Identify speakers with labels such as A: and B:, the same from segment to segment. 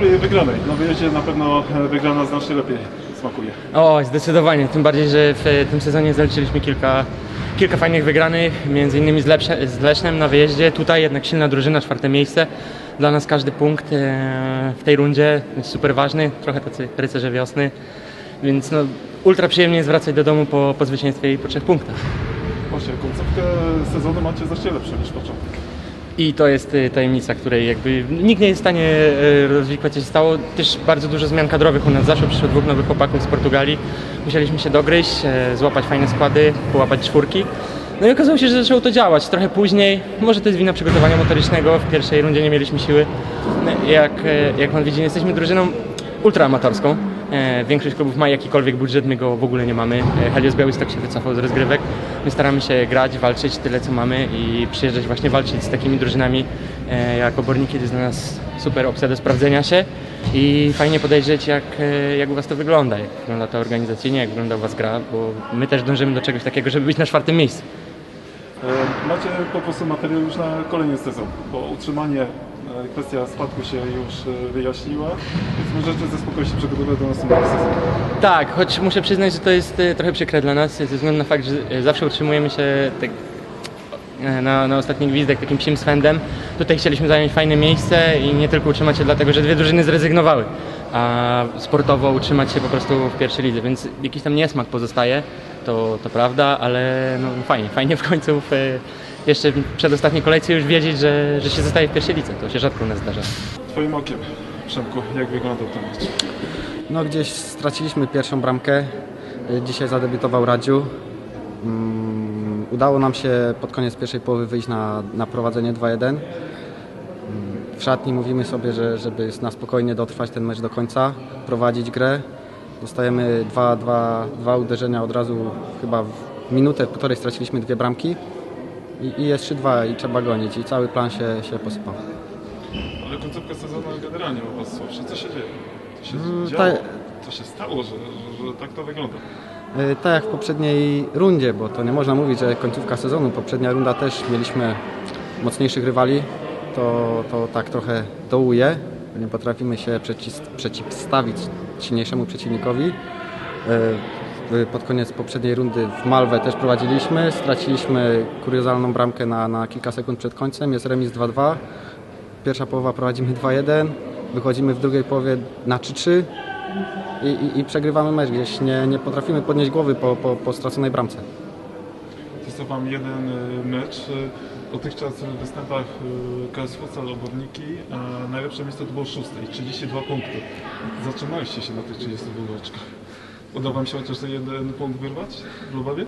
A: gratuluję wygranej. Na wyjeździe na pewno e, wygrana znacznie lepiej smakuje.
B: O, zdecydowanie. Tym bardziej, że w tym sezonie zaliczyliśmy kilka, kilka fajnych wygranych, między innymi z, Lepsze, z Lesznem na wyjeździe. Tutaj jednak silna drużyna, czwarte miejsce. Dla nas każdy punkt e, w tej rundzie jest super ważny. Trochę tacy rycerze wiosny. Więc no, ultra przyjemnie jest wracać do domu po, po zwycięstwie i po trzech punktach.
A: Właśnie, końcówkę sezonu macie znacznie lepszą niż początek.
B: I to jest y, tajemnica, której jakby nikt nie jest w stanie y, rozwikłać, co się stało. Też bardzo dużo zmian kadrowych u nas zaszło. Przyszło dwóch nowych chłopaków z Portugalii. Musieliśmy się dogryźć, e, złapać fajne składy, połapać czwórki. No i okazało się, że zaczęło to działać trochę później. Może to jest wina przygotowania motorycznego. W pierwszej rundzie nie mieliśmy siły. No, Jak, e, jak pan widzi, jesteśmy drużyną ultraamatorską. E, Większość klubów ma jakikolwiek budżet, my go w ogóle nie mamy. E, Helios Białystok się wycofał z rozgrywek. My staramy się grać, walczyć tyle co mamy i przyjeżdżać właśnie walczyć z takimi drużynami e, jak Oborniki. To jest dla nas super opcja do sprawdzenia się i fajnie podejrzeć jak, jak u Was to wygląda, jak wygląda to organizacyjnie, jak wygląda u Was gra, bo my też dążymy do czegoś takiego, żeby być na czwartym miejscu.
A: Macie po prostu materiał już na kolejny sezon, bo utrzymanie, kwestia spadku się już e, wyjaśniła, więc możecie ze spokojem się przygotować do następnego sezonu.
B: Tak, choć muszę przyznać, że to jest e, trochę przykre dla nas, ze względu na fakt, że e, zawsze utrzymujemy się tak, na, na ostatni gwizdek takim psim swędem. Tutaj chcieliśmy zająć fajne miejsce i nie tylko utrzymać się dlatego, że dwie drużyny zrezygnowały, a sportowo utrzymać się po prostu w pierwszej lidze, więc jakiś tam niesmak pozostaje, to, to prawda, ale no fajnie, fajnie w końcu w, jeszcze w przedostatniej kolejce już wiedzieć, że, że się zostaje w pierwszej lidze, to się rzadko u nas zdarza.
A: Twoim okiem, Przemku, jak wyglądał ten mecz?
C: No gdzieś straciliśmy pierwszą bramkę. Y, Dzisiaj zadebiutował Radziu. Mm, Udało nam się pod koniec pierwszej połowy wyjść na, na prowadzenie 2-1. Mm, W szatni mówimy sobie, że żeby na spokojnie dotrwać ten mecz do końca, prowadzić grę. Dostajemy dwa, dwa, dwa uderzenia od razu, chyba w minutę, półtorej straciliśmy dwie bramki. I, i jest 3-2 i trzeba gonić i cały plan się, się posypał.
A: Ale końcówka sezonu generalnie u Was słabsza. Co się dzieje? Co się
C: Mm,
A: działo?
C: tak.
A: Co się stało, że, że, że tak to wygląda?
C: E, Tak jak w poprzedniej rundzie, bo to nie można mówić, że końcówka sezonu. Poprzednia runda też mieliśmy mocniejszych rywali. To, to tak trochę dołuje. Nie potrafimy się przeciw, przeciwstawić silniejszemu przeciwnikowi. E, Pod koniec poprzedniej rundy w Malwę też prowadziliśmy. Straciliśmy kuriozalną bramkę na, na kilka sekund przed końcem. Jest remis 2-2. Pierwsza połowa prowadzimy 2-1. Wychodzimy w drugiej połowie na 3-3 i, i, i przegrywamy mecz gdzieś. Nie, nie potrafimy podnieść głowy po, po, po straconej bramce.
A: Został Wam jeden y, mecz. Y, Dotychczas w występach y, KS Futsal Oborniki najlepsze miejsce to było szóste i 32 punkty. Zatrzymaliście się na tych 32 oczkach. Udało Wam się chociaż jeden punkt wyrwać w Lubawie?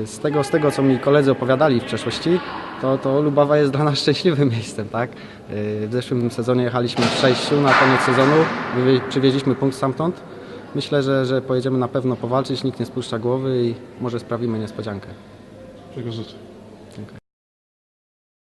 C: Yy, Z tego, z tego co mi koledzy opowiadali w przeszłości, to, to Lubawa jest dla nas szczęśliwym miejscem. Tak? Yy, W zeszłym sezonie jechaliśmy w sześciu na koniec sezonu, przywieźliśmy punkt stamtąd. Myślę, że, że pojedziemy na pewno powalczyć, nikt nie spuszcza głowy i może sprawimy niespodziankę.
A: Czego życzę.